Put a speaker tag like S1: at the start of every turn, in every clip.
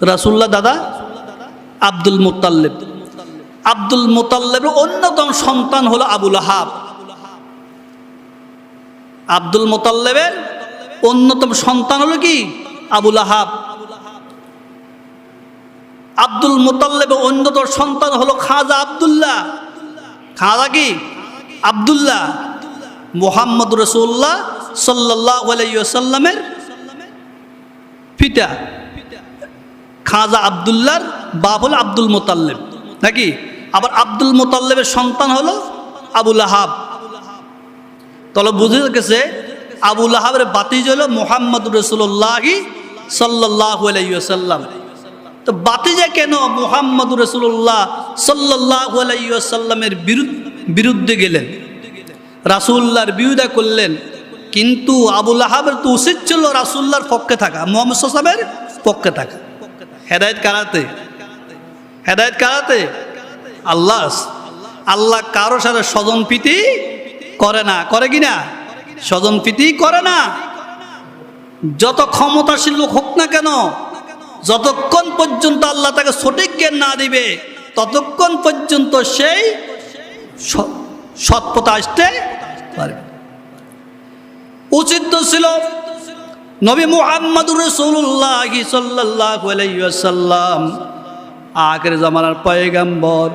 S1: রাসুল্লাহ দাদা আব্দুল মুতাল্লেব আব্দুল মুতাল্লেবের অন্যতম সন্তান হলো আবুল আহাব আব্দুল মোতাল্লেবের অন্যতম সন্তান হলো কি? আবুল আহাব আব্দুল মোতাল্লেবের অন্যতম সন্তান হলো খাজা আবদুল্লাহ। খাজা কি? আবদুল্লাহ। মোহাম্মদ রসুল্লাহ সাল্লাহ আলাইসাল্লামের পিতা। খাজা আবদুল্লাহর বাপ হলো আব্দুল মোতাল্লেব। নাকি? আবার আব্দুল মোতাল্লেবের সন্তান হলো আবুল আহাব তাহলে বুঝে গেছে আবুল আহাবের বাতিজ হলো মোহাম্মদ রসুল্লাহি সাল্লাহ আলাইসাল্লাম তো বাতিজা কেন মোহাম্মদ রসুল্লাহ সাল্লাহ আলাইসাল্লামের বিরুদ্ধে গেলেন? রাসুল্লাহর বিরুদ্ধে করলেন। কিন্তু আবুল আহাবের তো উচিত ছিল রাসুল্লাহর পক্ষে থাকা, মোহাম্মদ সাহেবের পক্ষে থাকা। হেদায়ত কারাতে? হেদায়ত কারাতে? আল্লাহ আল্লাহ কারও সাথে স্বজন প্রীতি করে না। করে কি না? স্বজন প্রীতি করে না। যত ক্ষমতাশীল লোক হোক না কেন, যতক্ষণ পর্যন্ত আল্লাহ তাকে সঠিক জ্ঞান না দিবে, ততক্ষণ পর্যন্ত সেই সৎপথে আসতে পারবে উচিত ছিল নবী মুহাম্মদুর রসুল্লাহ সাল্লাম আগের জামানার পয়গাম্বর,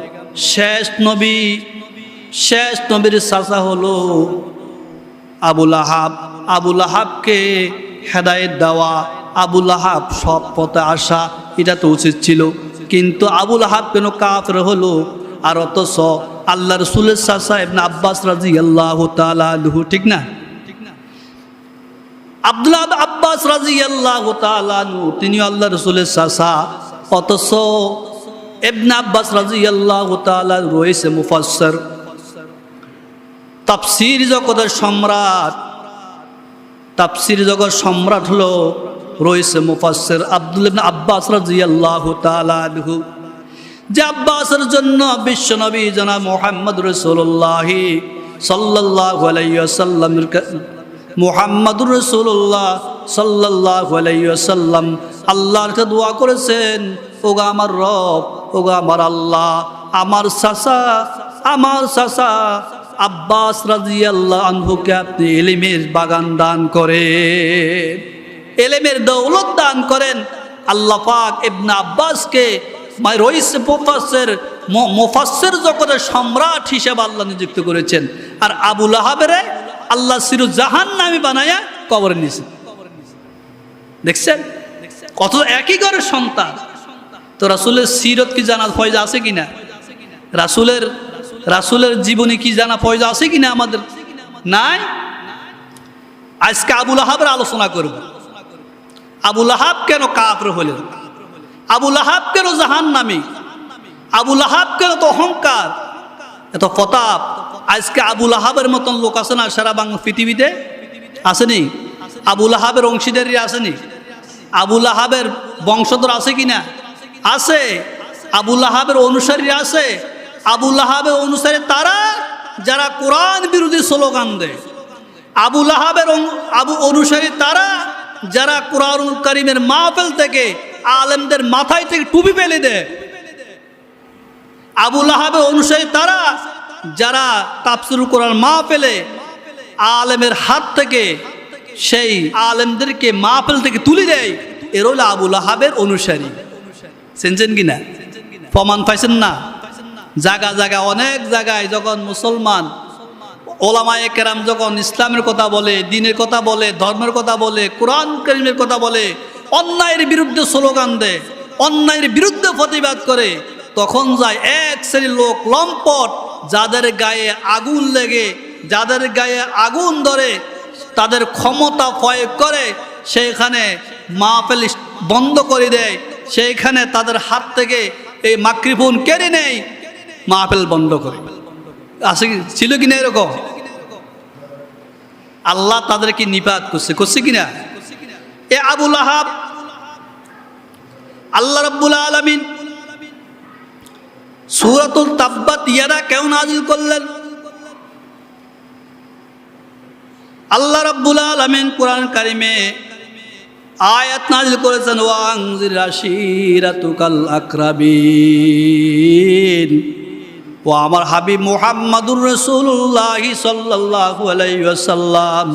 S1: শেষ নবী, শেষ নবীর চাচা হলো আবুল আহাব আবুল আহাবকে হেদায়ত দেওয়া আবুল আহাব সব পথে আসা, এটা তো উচিত ছিল। কিন্তু আবুল আহাব কেন কাফের হলো? আর অথচ আল্লাহ রসুলের চাচা এমনি আব্বাস রাজি আল্লাহ তালু ঠিক না? আব্দুল্লাহ আব্বাস রাজি আল্লাহ তালু তিনি আল্লাহ রসুলের চাচা। অথচ এবনা আব্বাস রাজি আল্লাহ তালা রয়েছে মুফাসর তাপসির জগতের সম্রাট তাপসির জগৎ সম্রাট হলো রয়েছে মুফাসের আব্দুল আব্বাস রাজিয়াল্লাহ তাআলাহু যে আব্বাসের জন্য বিশ্বনবী জনাব মোহাম্মদ রসুল্লাহি সাল্লাল্লাহু আলাইহি ওয়াসাল্লামের মোহাম্মদুর রসুল্লাহ সাল্লাল্লাহু আলাইহি ওয়াসাল্লাম আল্লাহর কাছে দোয়া করেছেন, ওগা আমার রব, ওগা আমার আল্লাহ, আমার সাসা আমার সাসা আব্বাস রাজি আল্লাহ আনহুকে আপনি এলিমের বাগান দান করে এলেমের দৌলত দান করেন। আল্লাহ পাক ইবনা আব্বাসকে রইস মুফাসের মুফাসের জগতের সম্রাট হিসেবে আল্লাহ নিযুক্ত করেছেন। আর আবুল আহাবের আল্লাহ সিরু জাহান নামে বানায়া কবর নিয়েছেন দেখছেন? কত একই ঘরের সন্তান। তো রাসুলের সিরত কি জানা ফয়জা আছে কিনা? রাসুলের রাসুলের জীবনে কি জানা ফয়জা আছে কিনা আমাদের? নাই? আজকে আবুল আহাবের আলোচনা করব। আবুল আহাব কেন কাফর হলেন? আবুল আহাব কেন জাহান নামি আবুল আহাব কেন তো অহংকার, এত ফতাপ আজকে আবুল আহাবের মতন লোক আছে না সারা বাংলা পৃথিবীতে? আসেনি আবুল আহাবের অংশীদারি আসেনি আবুল আহাবের বংশধর আছে কিনা আছে। আবুল আহাবের অনুসারী আছে। আবুল আহাবের অনুসারী তারা যারা কোরআন বিরোধী স্লোগান দেয়। আবুল আহাবের আবু অনুসারী তারা যারা কোরআন করিমের মাহফেল থেকে আলেমদের মাথায় থেকে টুপি ফেলে দেয়। আবুল আহাবের অনুসারী তারা যারা তাপসুর কোরআন মাহফেলে আলেমের হাত থেকে, সেই আলেমদেরকে মা মাহফেল থেকে তুলে দেয় এর হলো আবুল আহাবের অনুসারী। শুনছেন কিনা? প্রমাণ পাইছেন না? জায়গা জায়গা, অনেক জায়গায় যখন মুসলমান ওলামায়ে কেরাম যখন ইসলামের কথা বলে, দিনের কথা বলে, ধর্মের কথা বলে, কোরআন করিমের কথা বলে, অন্যায়ের বিরুদ্ধে স্লোগান দেয়, অন্যায়ের বিরুদ্ধে প্রতিবাদ করে, তখন যায় এক শ্রেণির লোক লম্পট যাদের গায়ে আগুন লেগে, যাদের গায়ে আগুন ধরে, তাদের ক্ষমতা প্রয়োগ করে, সেইখানে মাহফিল বন্ধ করে দেয়। সেইখানে তাদের হাত থেকে এই মাকরিফোন কেড়ে নেয়, মাহফিল বন্ধ করে। আছে ছিল কিনা এরকম? আল্লাহ তাদেরকে নিপাত করছে। করছে কিনা এ আবুল আহাব, আল্লাহ রব্বুল আলমিন সুরাতুল তাব্বাত ইয়ারা কেউ নাজিল করলেন? আল্লাহ রব্বুল আলমিন কোরআন কারিমে আয়াত নাজিল করেছেন, ওয়াংজির আশিরাতুকাল আকরাবিন। ও আমার হাবিব মুহাম্মাদুর রসুল্লাহ সাল্লাল্লাহু আলাইহি ওয়াসাল্লাম,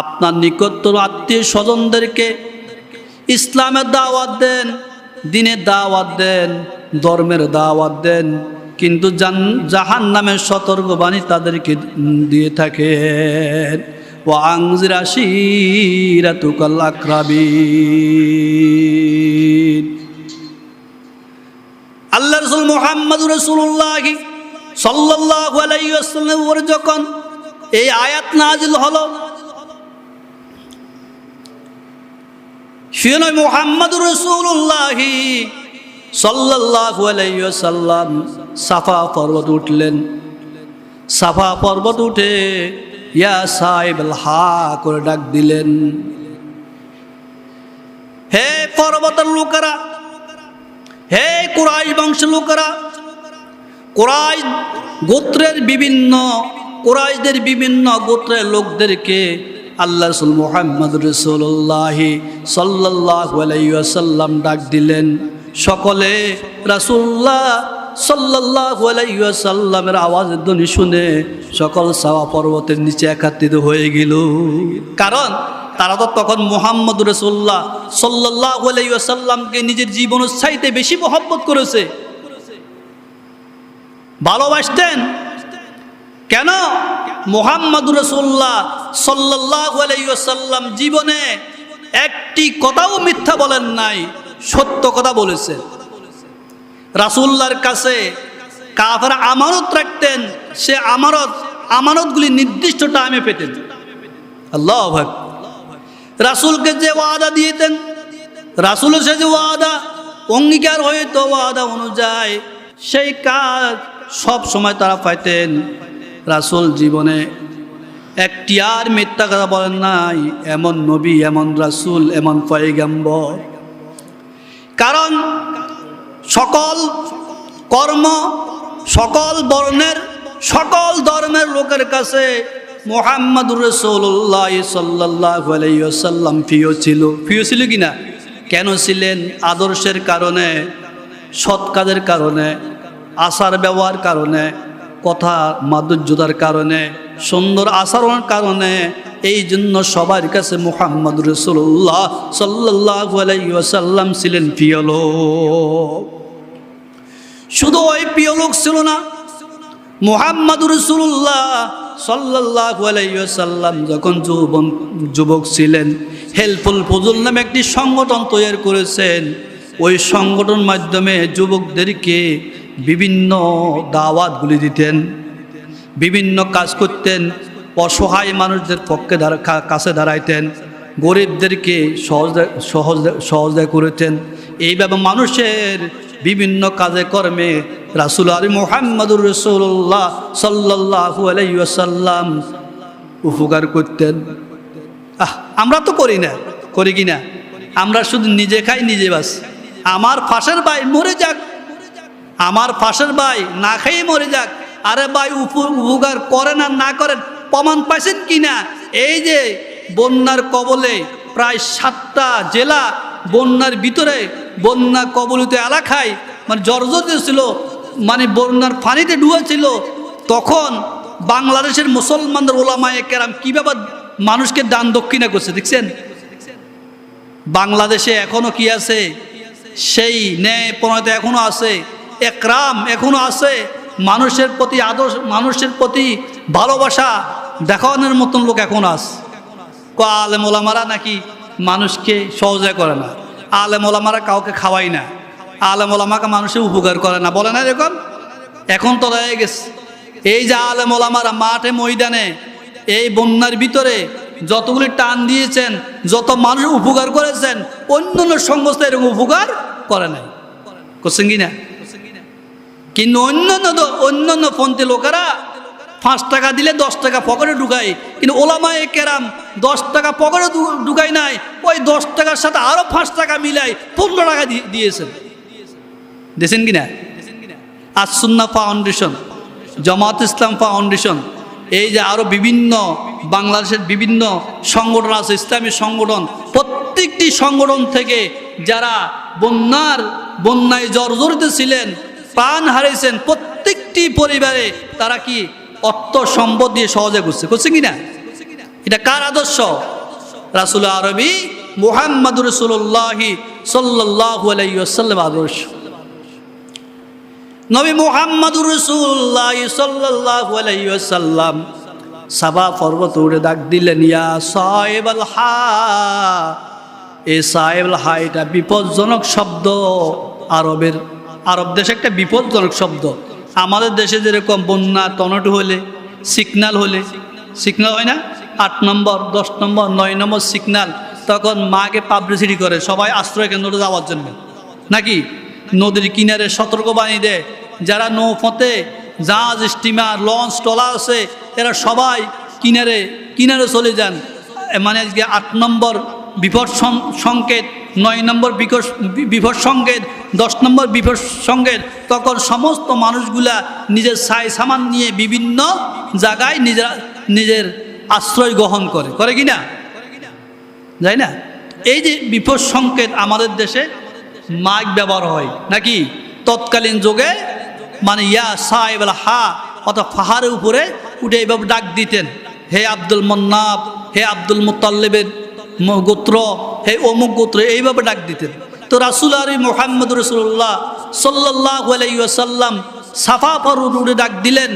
S1: আপনার নিকটতর আত্মীয় স্বজনদেরকে ইসলামের দাওয়াত দেন, দিনের দাওয়াত দেন। ধর্মের দাওয়াত দেন, কিন্তু জান জাহান নামের সতর্কবাণী তাদেরকে দিয়ে থাকেন। ও আংজির আশিরাতুকাল আকরাবিন। আল্লাহ রসুল মোহাম্মদ রসুল্লাহ সাল্লাহ আলাইসাল্লাম উপর যখন এই আয়াত নাজিল হলো সে নয় মোহাম্মদ রসুল্লাহ সাল্লাহ আলাইসাল্লাম সাফা পর্বত উঠলেন। সাফা পর্বত উঠে ইয়া সাহেব হা করে ডাক দিলেন। হে পর্বতের লোকেরা, হে কুরাই বংশের লোকেরা কোরাই গোত্রের বিভিন্ন কোরাইদের বিভিন্ন গোত্রের লোকদেরকে আল্লাহ মোহাম্মদ রসুল্লাহ সাল্লাহ আলাইসাল্লাম ডাক দিলেন। সকলে রাসুল্লাহ সাল্লাহ আলাইসাল্লামের আওয়াজের ধ্বনি শুনে সকল সাওয়া পর্বতের নিচে একাত্রিত হয়ে গেল। কারণ তারা তো তখন মোহাম্মদ রসুল্লাহ সাল্লাহ আলাইসাল্লামকে নিজের জীবন চাইতে বেশি মহব্বত করেছে। ভালোবাসতেন। কেন? মোহাম্মদ রসুল্লাহ সাল্লাহ আলাইসাল্লাম জীবনে একটি কথাও মিথ্যা বলেন নাই। সত্য কথা বলেছেন রাসুল্লার কাছে কাফের আমানত রাখতেন, সে আমানত, আমানতগুলি নির্দিষ্ট টাইমে পেতেন। আল্লাহ রাসুলকে যে ওয়াদা দিয়েতেন, রাসুলের সে যে ওয়াদা, অঙ্গীকার হইতো ওয়াদা অনুযায়ী সেই কাজ সব সময় তারা পাইতেন। রাসুল জীবনে একটি আর মিথ্যা কথা বলেন নাই, এমন নবী, এমন রাসুল, এমন পয়গাম্বর। কারণ সকল কর্ম সকল বর্ণের সকল ধর্মের লোকের কাছে মোহাম্মদুর রসুল্লাহ সাল্লাহ প্রিয় ছিল। প্রিয় ছিল কি না? কেন ছিলেন? আদর্শের কারণে, সৎ কাজের কারণে, আচার ব্যবহার কারণে, কথা মাধুর্যতার কারণে, সুন্দর আচরণের কারণে এই জন্য সবার কাছে মোহাম্মদ রসুল্লাহ সাল্লাহ আলাইসাল্লাম ছিলেন প্রিয় লোক। শুধু ওই প্রিয় লোক ছিল না, মোহাম্মদ রসুল্লাহ সাল্লাহ আলাইসাল্লাম যখন যুবন যুবক ছিলেন, হেল্পফুল ফজল নামে একটি সংগঠন তৈরি করেছেন। ওই সংগঠন মাধ্যমে যুবকদেরকে বিভিন্ন দাওয়াতগুলি দিতেন, বিভিন্ন কাজ করতেন অসহায় মানুষদের পক্ষে কাছে দাঁড়াইতেন, গরিবদেরকে সহজ সহজ, সহজে করেছেন। এইভাবে মানুষের বিভিন্ন কাজে কর্মে রাসুল আলী মোহাম্মদুর রসুল্লাহ সাল্লাহু আলাইসাল্লাম উপকার করতেন। আহ, আমরা তো করি না, করি কি না? আমরা শুধু নিজে খাই, নিজে বাস। আমার ফাঁসের ভাই মরে যাক, আমার ফাঁসের ভাই না খেয়ে মরে যাক, আরে ভাই উপকার করেন আর না করেন প্রমাণ পাইছেন কি না এই যে বন্যার কবলে প্রায় সাতটা জেলা বন্যার ভিতরে বন্যা কবলিত এলাকায় মানে জর্জরিত ছিল মানে বন্যার পানিতে ডুবেছিল, তখন বাংলাদেশের মুসলমানদের ওলামায় কেরাম কীভাবে মানুষকে দান দক্ষিণা করছে, দেখছেন? বাংলাদেশে এখনও কি আছে? সেই ন্যায় প্রণয়তা এখনও আছে, একরাম এখনও আছে। মানুষের প্রতি আদর্শ, মানুষের প্রতি ভালোবাসা দেখানোর মতন লোক এখন আস। ক আলেম ওলামারা নাকি মানুষকে সহজে করে না। আলেম ওলামারা কাউকে খাওয়াই না। আলেম ওলামাকে মানুষের উপকার করে না। বলে না এরকম এখন? তো রয়ে গেছে। এই যে আলেম ওলামারা মাঠে ময়দানে, এই বন্যার ভিতরে যতগুলি টান দিয়েছেন, যত মানুষ উপকার করেছেন, অন্য অন্য সংস্থা এরকম উপকার করে নাই। করছেন না? কিন্তু অন্যান্য অন্যান্য পন্থী লোকেরা পাঁচ টাকা দিলে দশ টাকা পকেটে ঢুকায়। কিন্তু ওলামায় কেরাম দশ টাকা পকেটে ঢুকাই নাই, ওই দশ টাকার সাথে আরও পাঁচ টাকা মিলাই পনেরো টাকা দিয়েছেন। দিয়েছেন কি না আসুন্না ফাউন্ডেশন, জামাত ইসলাম ফাউন্ডেশন, এই যে আরও বিভিন্ন বাংলাদেশের বিভিন্ন সংগঠন আছে, ইসলামী সংগঠন, প্রত্যেকটি সংগঠন থেকে যারা বন্যার, বন্যায় জর্জরিত ছিলেন, প্রাণ হারিয়েছেন প্রত্যেকটি পরিবারে তারা কি অর্থ সম্পদ দিয়ে সহজে করছে করছে কি না এটা কার আদর্শ? রাসুল আরবি মুহাম্মদ রসুল্লাহি সাল্লাহ আলাইসাল্লাম আদর্শ। নবী মুহাম্মদুর রসুল্লাহ সাল্লাহ সাবা পর্বত উড়ে ডাক দিলেন, ইয়া সাহেব আল হা এ সাহেব হা এটা বিপজ্জনক শব্দ। আরবের, আরব দেশে একটা বিপজ্জনক শব্দ। আমাদের দেশে যেরকম বন্যা টনটু হলে সিগনাল হলে সিগনাল হয় না? আট নম্বর, দশ নম্বর, নয় নম্বর সিগনাল তখন মাকে পাবলিসিটি করে, সবাই আশ্রয় কেন্দ্রে যাওয়ার জন্য। নাকি? নদীর কিনারে সতর্ক বানিয়ে দেয়, যারা নৌফতে জাহাজ স্টিমার লঞ্চ টলা আছে, এরা সবাই কিনারে কিনারে চলে যান। মানে আজকে আট নম্বর বিপদ সংকেত নয় নম্বর বিপদ সংকেত দশ নম্বর বিপদ সংকেত তখন সমস্ত মানুষগুলা নিজের সাই সামান নিয়ে বিভিন্ন জায়গায় নিজের নিজের আশ্রয় গ্রহণ করে। করে কি না? যাই না? এই যে বিপদ সংকেত আমাদের দেশে মাইক ব্যবহার হয়, নাকি? তৎকালীন যুগে মানে ইয়া সাহেব হা অর্থাৎ পাহাড়ের উপরে উঠে এইভাবে ডাক দিতেন, হে আব্দুল মন্নাব, হে আব্দুল মুতাল্লেবের গোত্র হে অমুক গোত্র, এইভাবে ডাক দিতেন। তো রাসুল আলী মোহাম্মদ রসুল্লাহ সাল্লাহ সাল্লাম সাফা উড়ে ডাক দিলেন।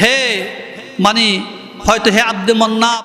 S1: হে মানে হয়তো হে আব্দে মন্নাব